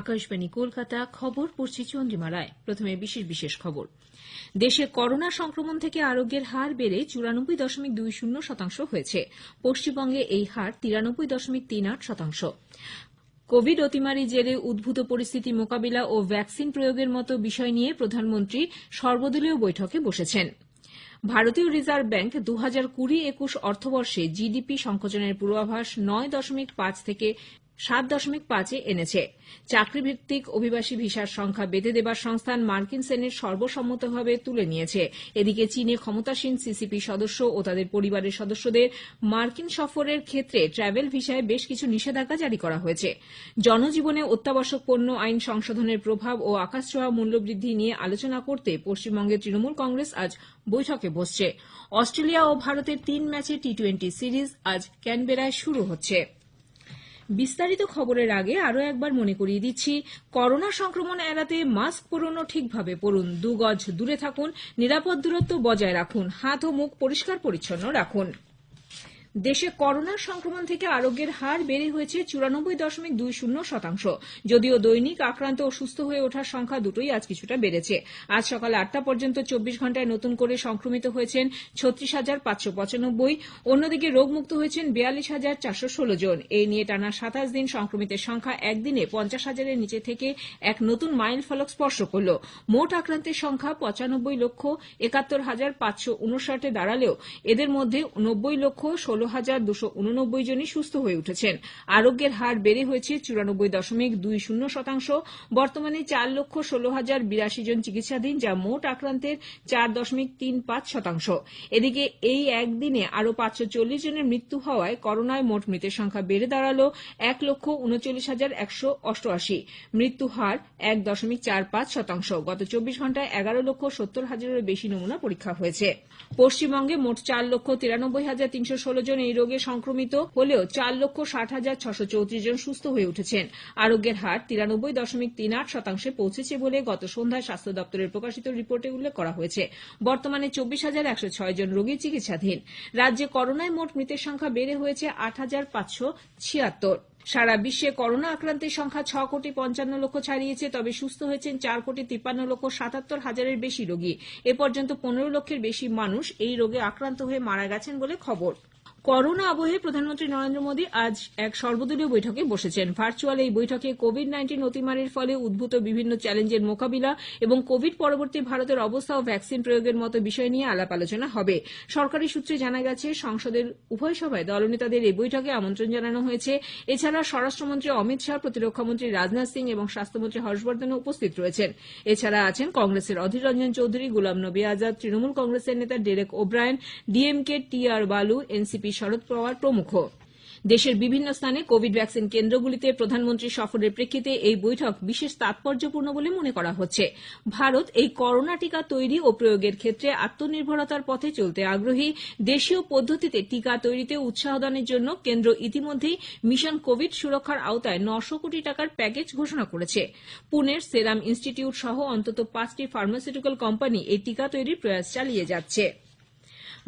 আকাশবাণী কলকাতা, খবর পড়ছি চন্দ্রিমা রায়। প্রথমে বিশেষ বিশেষ খবর। দেশে করোনা সংক্রমণ থেকে আরোগ্যের হার বেড়ে চুরানব্বই দশমিক দুই শূন্য শতাংশ হয়েছে। পশ্চিমবঙ্গে এই হার তিরানব্বই দশমিক তিন আট শতাংশ। কোভিড অতিমারি জেরে উদ্ভূত পরিস্থিতি মোকাবিলা ও ভ্যাকসিন প্রয়োগের মতো বিষয় নিয়ে প্রধানমন্ত্রী সর্বদলীয় বৈঠকে বসেছেন। ভারতীয় রিজার্ভ ব্যাঙ্ক দু হাজার কুড়ি একুশ অর্থবর্ষে জিডিপি সংকোচনের পূর্বাভাস নয় দশমিক পাঁচ থেকে সাত দশমিক পাঁচে এনেছে। চাকরিভিত্তিক অভিবাসী ভিসার সংখ্যা বেঁধে দেবার সংস্থান মার্কিন সেনেট সর্বসম্মতভাবে তুলে নিয়েছে। এদিকে চীনে ক্ষমতাসীন সিসিপি সদস্য ও তাদের পরিবারের সদস্যদের মার্কিন সফরের ক্ষেত্রে ট্রাভেল ভিসায় বেশ কিছু নিষেধাজ্ঞা জারি করা হয়েছে। জনজীবনে অত্যাবশ্যক পণ্য আইন সংশোধনের প্রভাব ও আকাশছোঁয়া মূল্যবৃদ্ধি নিয়ে আলোচনা করতে পশ্চিমবঙ্গের তৃণমূল কংগ্রেস আজ বৈঠকে বসছে। অস্ট্রেলিয়া ও ভারতের তিন ম্যাচের টি টোয়েন্টি সিরিজ আজ ক্যানবেরায় শুরু হচ্ছে। বিস্তারিত খবরের আগে আরও একবার মনে করিয়ে দিচ্ছি, করোনা সংক্রমণ এড়াতে মাস্ক পরনও ঠিকভাবে পরুন, দু গজ দূরে থাকুন, নিরাপদ দূরত্ব বজায় রাখুন, হাত ও মুখ পরিষ্কার পরিচ্ছন্ন রাখুন। দেশে করোনা সংক্রমণ থেকে আরোগ্যের হার বেড়ে হয়েছে চুরানব্বই দশমিক দুই শূন্য শতাংশ। যদিও দৈনিক আক্রান্ত ও সুস্থ হয়ে ওঠার সংখ্যা দুটোই আজ কিছুটা বেড়েছে। আজ সকাল আটটা পর্যন্ত চব্বিশ ঘন্টায় নতুন করে সংক্রমিত হয়েছেন ছত্রিশ হাজার পাঁচশো পঁচানব্বই। অন্যদিকে রোগমুক্ত হয়েছেন বিয়াল্লিশ হাজার চারশো ষোলো জন। এই নিয়ে টানা সাতাশ দিন সংক্রমিতের সংখ্যা একদিনে পঞ্চাশ হাজারের নিচে থেকে এক নতুন মাইল ফলক স্পর্শ করল। মোট আক্রান্তের সংখ্যা পঁচানব্বই লক্ষ একাত্তর হাজার পাঁচশো উনষাটে দাঁড়ালেও এদের মধ্যে নব্বই লক্ষ ষোলো হাজার দুশো উননব্বই জনই সুস্থ হয়ে উঠেছেন। আরোগ্যের হার বেড়ে হয়েছে চুরানব্বই দশমিক দুই শূন্য শতাংশ। বর্তমানে চার লক্ষ ষোলো হাজার বিরাশি জন চিকিৎসাধীন, যা মোট আক্রান্তের চার দশমিক তিন পাঁচ শতাংশ। এদিকে এই একদিনে আরও পাঁচশো চল্লিশ জনের মৃত্যু হওয়ায় করোনায় মোট মৃতের সংখ্যা বেড়ে দাঁড়াল এক লক্ষ উনচল্লিশ হাজার একশো অষ্টআশি। মৃত্যু হার এক দশমিক চার পাঁচ শতাংশ। গত চব্বিশ ঘন্টায় এগারো লক্ষ সত্তর হাজারেরও বেশি নমুনা পরীক্ষা হয়েছে। পশ্চিমবঙ্গে মোট চার লক্ষ তিরানব্বই হাজার তিনশো ষোলো জন এই রোগে সংক্রমিত হলেও চার লক্ষ ষাট হাজার ছশো চৌত্রিশ জন সুস্থ হয়ে উঠেছেন। আরোগ্যের হার তিরানব্বই দশমিক তিন আট শতাংশে পৌঁছেছে বলে গত সন্ধ্যায় স্বাস্থ্য দপ্তরের প্রকাশিত রিপোর্টে উল্লেখ করা হয়েছে। বর্তমানে চব্বিশ হাজার একশো ছয় জন রোগী চিকিৎসাধীন। রাজ্যে করোনায় মোট মৃতের সংখ্যা বেড়ে হয়েছে আট হাজার পাঁচশো ছিয়াত্তর। সারা বিশ্বে করোনা আক্রান্তের সংখ্যা ছ কোটি পঞ্চান্ন লক্ষ ছাড়িয়েছে, তবে সুস্থ হয়েছেন চার কোটি তিপ্পান্ন লক্ষ সাতাত্তর হাজারের বেশি রোগী। এ পর্যন্ত পনেরো লক্ষের বেশি মানুষ এই রোগে আক্রান্ত হয়ে মারা গেছেন বলে খবর। করোনা আবহে প্রধানমন্ত্রী নরেন্দ্র মোদী আজ এক সর্বদলীয় বৈঠকে বসেছেন। ভার্চুয়াল এই বৈঠকে কোভিড নাইন্টিন অতিমারির ফলে উদ্ভূত বিভিন্ন চ্যালেঞ্জের মোকাবিলা এবং কোভিড পরবর্তী ভারতের অবস্থা ও ভ্যাকসিন প্রয়োগের মতো বিষয় নিয়ে আলাপ আলোচনা হবে। সরকারি সূত্রে জানা গেছে, সংসদের উভয় সভায় দলনেতাদের এই বৈঠকে আমন্ত্রণ জানানো হয়েছে। এছাড়া স্বরাষ্ট্রমন্ত্রী অমিত শাহ প্রতিরক্ষামন্ত্রী রাজনাথ সিং এবং স্বাস্থ্যমন্ত্রী হর্ষবর্ধনও উপস্থিত রয়েছেন। এছাড়া আছেন কংগ্রেসের অধীর রঞ্জন চৌধুরী, গুলাম নবী আজাদ, তৃণমূল কংগ্রেসের নেতা Derek O'Brien, DMK T R Baalu, NCP Sharad পাওয়ার প্রমুখ। দেশের বিভিন্ন স্থানে কোভিড ভ্যাকসিন কেন্দ্রগুলিতে প্রধানমন্ত্রী সফরের প্রেক্ষিতে এই বৈঠক বিশেষ তাৎপর্যপূর্ণ বলে মনে করা হচ্ছে। ভারত এই করোনা টিকা তৈরি ও প্রয়োগের ক্ষেত্রে আত্মনির্ভরতার পথে চলতে আগ্রহী। দেশীয় পদ্ধতিতে টিকা তৈরিতে উৎসাহদানের জন্য কেন্দ্র ইতিমধ্যেই মিশন কোভিড সুরক্ষার আওতায় নশো কোটি টাকার প্যাকেজ ঘোষণা করেছে। পুনের সেরাম ইনস্টিটিউট সহ অন্তত পাঁচটি ফার্মাসিউটিক্যাল কোম্পানি এই টিকা তৈরির প্রয়াস চালিয়ে যাচ্ছে।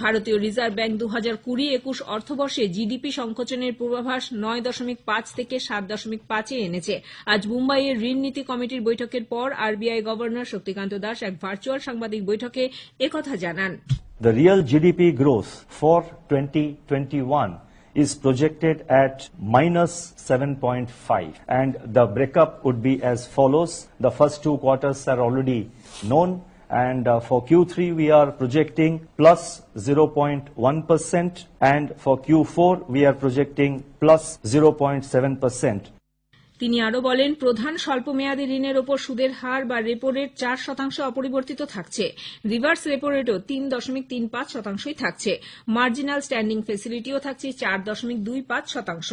ভারতীয় রিজার্ভ ব্যাঙ্ক দু হাজার কুড়ি একুশ অর্থবর্ষে জিডিপি সংকোচনের পূর্বাভাস নয় দশমিক পাঁচ থেকে সাত দশমিক পাঁচে এনেছে। আজ মুম্বাইয়ের ঋণ নীতি কমিটির বৈঠকের পর আরবিআই গভর্নর শক্তিকান্ত দাস এক ভার্চুয়াল সাংবাদিক বৈঠকে একথা জানান। The real GDP growth for 2021 is projected at minus 7.5 and the breakup would be as follows. The first two quarters are already known. And uh, for Q3 we are projecting plus 0.1% and for Q4 we are projecting plus 0.7%. তিনি আরও বলেন প্রধান স্বল্পমেয়াদী ঋণের ওপর সুদের হার বা repo rate চার শতাংশ অপরিবর্তিত থাকছে। রিভার্স রেপো রেটও তিন দশমিক তিন পাঁচ শতাংশই থাকছে। মার্জিনাল স্ট্যান্ডিং ফেসিলিটিও থাকছে চার দশমিক দুই পাঁচ শতাংশ।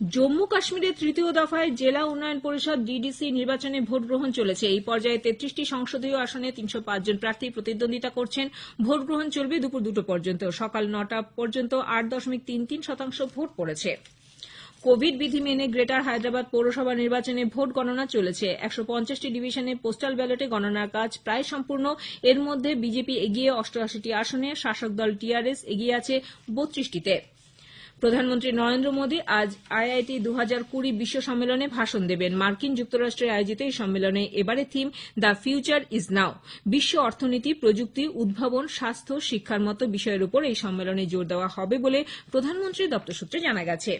জম্মু কাশ্মীরের তৃতীয় দফায় জেলা উন্নয়ন পরিষদ ডিডিসি নির্বাচনে ভোট গ্রহণ চলেছে। এই পর্যায়ে তেত্রিশটি সংসদীয় আসনে তিনশো জন প্রার্থী প্রতিদ্বন্দ্বিতা করছেন। ভোট গ্রহণ চলবে দুপুর দুটো পর্যন্ত। সকাল নটা পর্যন্ত আট দশমিক তিন তিন শতাংশ ভোট পড়েছে। কোভিড বিধি মেনে গ্রেটার হায়দ্রাবাদ পৌরসভা নির্বাচনে ভোট গণনা চলেছে। একশো পঞ্চাশটি ডিভিশনে পোস্টাল ব্যালটে গণনার কাজ প্রায় সম্পূর্ণ। এর মধ্যে বিজেপি এগিয়ে অষ্টআশিটি আসনে শাসক দল টিআরএস এগিয়ে আছে বত্রিশটিতে। প্রধানমন্ত্রী নরেন্দ্র মোদী আজ আইআইটি দু হাজার কুড়ি বিশ্ব সম্মেলনে ভাষণ দেবেন। মার্কিন যুক্তরাষ্ট্রে আয়োজিত এই সম্মেলনে এবারে theme, the future is now. বিশ্ব অর্থনীতি, প্রযুক্তি, উদ্ভাবন, স্বাস্থ্য, শিক্ষার মতো বিষয়ের উপর এই সম্মেলনে জোর দেওয়া হবে বলে প্রধানমন্ত্রী দপ্তর সূত্রে জানা গেছে।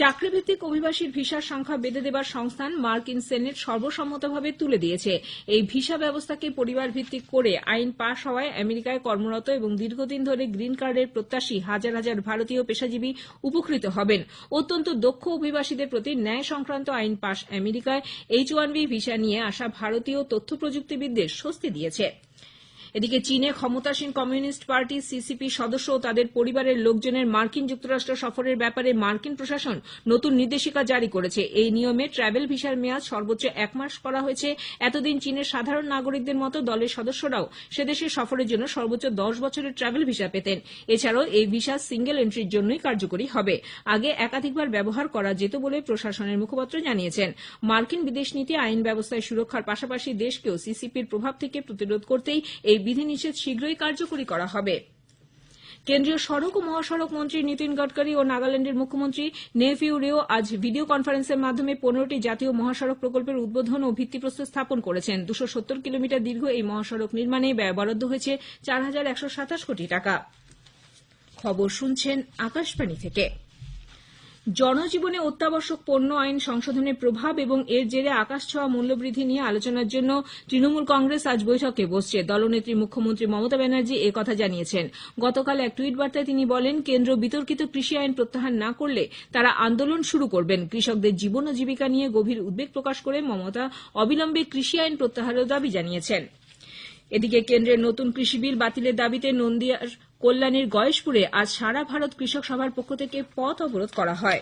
চাকরিভিত্তিক অভিবাসীর ভিসার সংখ্যা বেঁধে দেবার সংস্থান মার্কিন সেনেট সর্বসম্মতভাবে তুলে দিয়েছে। এই ভিসা ব্যবস্থাকে পরিবার ভিত্তিক করে আইন পাশ হওয়ায় আমেরিকায় কর্মরত এবং দীর্ঘদিন ধরে গ্রিন কার্ডের প্রত্যাশী হাজার হাজার ভারতীয় পেশাজীবী উপকৃত হবেন। অত্যন্ত দক্ষ অভিবাসীদের প্রতি ন্যায় সংক্রান্ত আইন পাশ আমেরিকায় এইচ ওয়ান বি ভিসা নিয়ে আসা ভারতীয় তথ্য প্রযুক্তিবিদদের স্বস্তি দিয়েছে। এদিকে চীনে ক্ষমতাসীন কমিউনিস্ট পার্টি সিসিপি সদস্য ও তাদের পরিবারের লোকজনের মার্কিন যুক্তরাষ্ট্র সফরের ব্যাপারে মার্কিন প্রশাসন নতুন নির্দেশিকা জারি করেছে। এই নিয়মে ট্রাভেল ভিসার মেয়াদ সর্বোচ্চ এক মাস করা হয়েছে। এতদিন চীনের সাধারণ নাগরিকদের মতো দলের সদস্যরাও সেদেশে সফরের জন্য সর্বোচ্চ দশ বছরের ট্রাভেল ভিসা পেতেন। এছাড়াও এই ভিসা সিঙ্গেল এন্ট্রির জন্যই কার্যকরী হবে। আগে একাধিকবার ব্যবহার করা যেত বলে প্রশাসনের মুখপাত্র জানিয়েছেন। মার্কিন বিদেশ নীতি আইন ব্যবস্থায় সুরক্ষার পাশাপাশি দেশকেও সিসিপির প্রভাব থেকে প্রতিরোধ করতেই এই বিধিনিষেধ শীঘ্রই কার্যকরী করা হবে। কেন্দ্রীয় সড়ক ও মহাসড়ক মন্ত্রী নীতিন গডকরি ও নাগাল্যান্ডের মুখ্যমন্ত্রী নেফিউ রিও আজ ভিডিও কনফারেন্সের মাধ্যমে পনেরোটি জাতীয় মহাসড়ক প্রকল্পের উদ্বোধন ও ভিত্তিপ্রস্তর স্থাপন করেছেন। দুশো সত্তর কিলোমিটার দীর্ঘ এই মহাসড়ক নির্মাণে ব্যয় বরাদ্দ হয়েছে চার হাজার একশো সাতাশ কোটি টাকা। খবর শুনছেন আকাশবাণী থেকে। জনজীবনে অত্যাবশ্যক পণ্য আইন সংশোধনের প্রভাব এবং এর জেরে আকাশ আকাশছোঁয়া মূল্যবৃদ্ধি নিয়ে আলোচনার জন্য তৃণমূল কংগ্রেস আজ বৈঠকে বসছে। দলনেত্রী মুখ্যমন্ত্রী মমতা ব্যানার্জি এ কথা জানিয়েছেন। গতকাল এক টুইট বার্তায় তিনি বলেন, কেন্দ্র বিতর্কিত কৃষি আইন প্রত্যাহার না করলে তারা আন্দোলন শুরু করবেন। কৃষকদের জীবন ও জীবিকা নিয়ে গভীর উদ্বেগ প্রকাশ করে মমতা অবিলম্বে কৃষি আইন প্রত্যাহারের দাবি জানিয়েছেন। এদিকে কেন্দ্রের নতুন কৃষি বিল বাতিলের দাবিতে নন্দিয়ার কল্যাণীর গয়েশপুরে আজ সারা ভারত কৃষক সভার পক্ষ থেকে পথ অবরোধ করা হয়।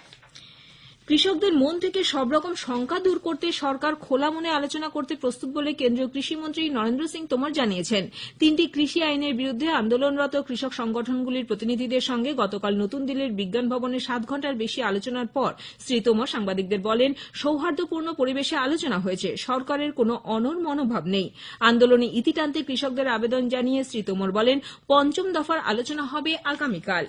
কৃষকদের মন থেকে সব রকম শঙ্কা দূর করতে সরকার খোলা মনে আলোচনা করতে প্রস্তুত বলে কেন্দ্রীয় কৃষিমন্ত্রী নরেন্দ্র সিং তোমর জানিয়েছেন। তিনটি কৃষি আইনের বিরুদ্ধে আন্দোলনরত কৃষক সংগঠনগুলির প্রতিনিধিদের সঙ্গে গতকাল নতুন দিল্লির বিজ্ঞান ভবনে সাত ঘণ্টার বেশি আলোচনার পর শ্রী তোমর সাংবাদিকদের বলেন, সৌহার্দ্যপূর্ণ পরিবেশে আলোচনা হয়েছে, সরকারের কোনো অনর মনোভাব নেই। আন্দোলনে ইতি টানতে কৃষকদের আবেদন জানিয়ে শ্রী তোমর বলেন, পঞ্চম দফার আলোচনা হবে আগামীকাল।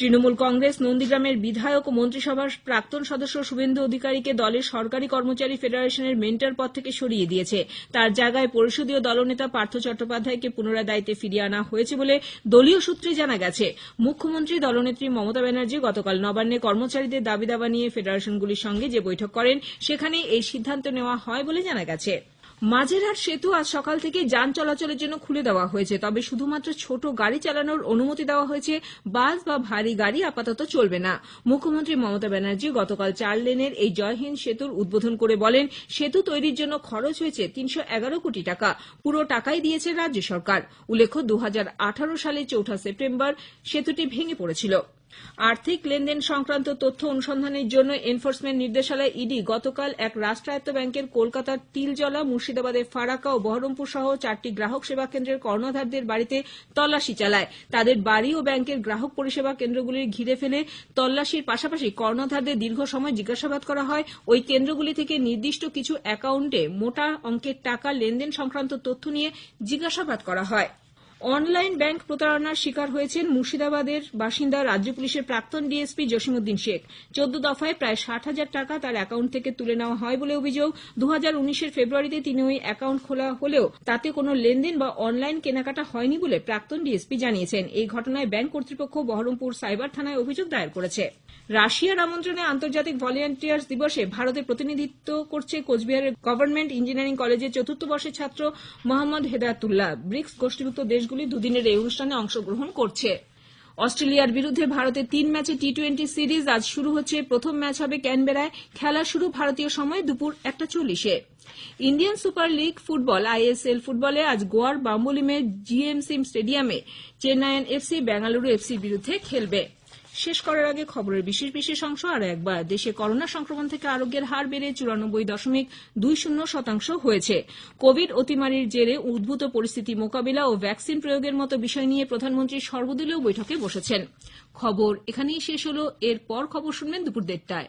তৃণমূল কংগ্রেস, নন্দীগ্রামের বিধায়ক ও মন্ত্রিসভার প্রাক্তন সদস্য শুভেন্দু অধিকারীকে দলের সরকারি কর্মচারী ফেডারেশনের মেন্টর পদ থেকে সরিয়ে দিয়েছে। তার জায়গায় পরিষদীয় দলনেতা পার্থ চট্টোপাধ্যায়কে পুনরায় দায়িত্বে ফিরিয়ে আনা হয়েছে বলে দলীয় সূত্রে জানা গেছে। মুখ্যমন্ত্রী দলনেত্রী মমতা ব্যানার্জি গতকাল নবান্নে কর্মচারীদের দাবি দাবা নিয়ে ফেডারেশনগুলির সঙ্গে যে বৈঠক করেন, সেখানে এই সিদ্ধান্ত নেওয়া হয় বলে জানা গেছে। মাঝেরহাট সেতু আজ সকাল থেকে যান চলাচলের জন্য খুলে দেওয়া হয়েছে। তবে শুধুমাত্র ছোট গাড়ি চালানোর অনুমতি দেওয়া হয়েছে। বাস বা ভারী গাড়ি আপাতত চলবে না। মুখ্যমন্ত্রী মমতা ব্যানার্জি গতকাল চার লেনের এই জয়হিন্দ সেতুর উদ্বোধন করে বলেন, সেতু তৈরির জন্য খরচ হয়েছে তিনশো এগারো কোটি টাকা। পুরো টাকাই দিয়েছে রাজ্য সরকার। উল্লেখ্য দু সালে চৌঠা সেপ্টেম্বর সেতুটি ভেঙে পড়েছিল। আর্থিক লেনদেন সংক্রান্ত তথ্য অনুসন্ধানের জন্য এনফোর্সমেন্ট নির্দেশালয় ইডি গতকাল এক রাষ্ট্রায়ত্ত ব্যাংকের কলকাতার তিলজলা, মুর্শিদাবাদের ফারাক্কা ও বহরমপুর সহ চারটি গ্রাহক সেবা কেন্দ্রের কর্ণধারদের বাড়িতে তল্লাশি চালায়। তাদের বাড়ি ও ব্যাংকের গ্রাহক পরিষেবা কেন্দ্রগুলির ঘিরে ফেলে তল্লাশির পাশাপাশি কর্ণধারদের দীর্ঘ সময় জিজ্ঞাসাবাদ করা হয়। ওই কেন্দ্রগুলি থেকে নির্দিষ্ট কিছু অ্যাকাউন্টে মোটা অঙ্কের টাকা লেনদেন সংক্রান্ত তথ্য নিয়ে জিজ্ঞাসাবাদ করা হয়। অনলাইন ব্যাংক প্রতারণার শিকার হয়েছেন মুর্শিদাবাদের বাসিন্দা রাজ্য পুলিশের প্রাক্তন ডিএসপি জসিমুদ্দিন শেখ। চোদ্দ দফায় প্রায় ষাট হাজার টাকা তার অ্যাকাউন্ট থেকে তুলে নেওয়া হয় বলে অভিযোগ। দু হাজার উনিশের ফেব্রুয়ারিতে তিনি ওই অ্যাকাউন্ট খোলা হলেও তাতে কোনো লেনদেন বা অনলাইন কেনাকাটা হয়নি বলে প্রাক্তন ডিএসপি জানিয়েছেন। এই ঘটনায় ব্যাংক কর্তৃপক্ষ বহরমপুর সাইবার থানায় অভিযোগ দায়ের করেছে। রাশিয়ার আমন্ত্রণে আন্তর্জাতিক ভলেন্টিয়ার্স দিবসে ভারতে প্রতিনিধিত্ব করছে কোচবিহারের গভর্নমেন্ট ইঞ্জিনিয়ারিং কলেজের চতুর্থ বর্ষের ছাত্র মোহাম্মদ হেদায়তুল্লাহ। ব্রিক্স গোষ্ঠীভুক্ত দেশগুলি দুদিনের এই অনুষ্ঠানে অংশগ্রহণ করছে। অস্ট্রেলিয়ার বিরুদ্ধে ভারতের তিন ম্যাচে টি টোয়েন্টি সিরিজ আজ শুরু হচ্ছে। প্রথম ম্যাচ হবে ক্যানবেরায়। খেলা শুরু ভারতীয় সময় দুপুর একটা চল্লিশে। Indian super league football, ISL ফুটবলে আজ গোয়ার বাম্বলিমের জিএমসি স্টেডিয়ামে। চেন্নাইয়ান এফসি, বেঙ্গালুরু এফসির বিরুদ্ধে খেলবে। শেষ করার আগে খবরের বিশেষ বিশেষ অংশ আরও একবার দেশে করোনা সংক্রমণ থেকে আরোগ্যের হার বেড়ে চুরানব্বই দশমিক দুই শূন্য শতাংশ হয়েছে। কোভিড অতিমারির জেরে উদ্ভূত পরিস্থিতি মোকাবিলা ও ভ্যাকসিন প্রয়োগের মতো বিষয় নিয়ে প্রধানমন্ত্রী সর্বদলীয় বৈঠকে বসেছেন। খবর এখানেই শেষ হলো। এরপর খবর শুনবেন দুপুর দেড়টায়।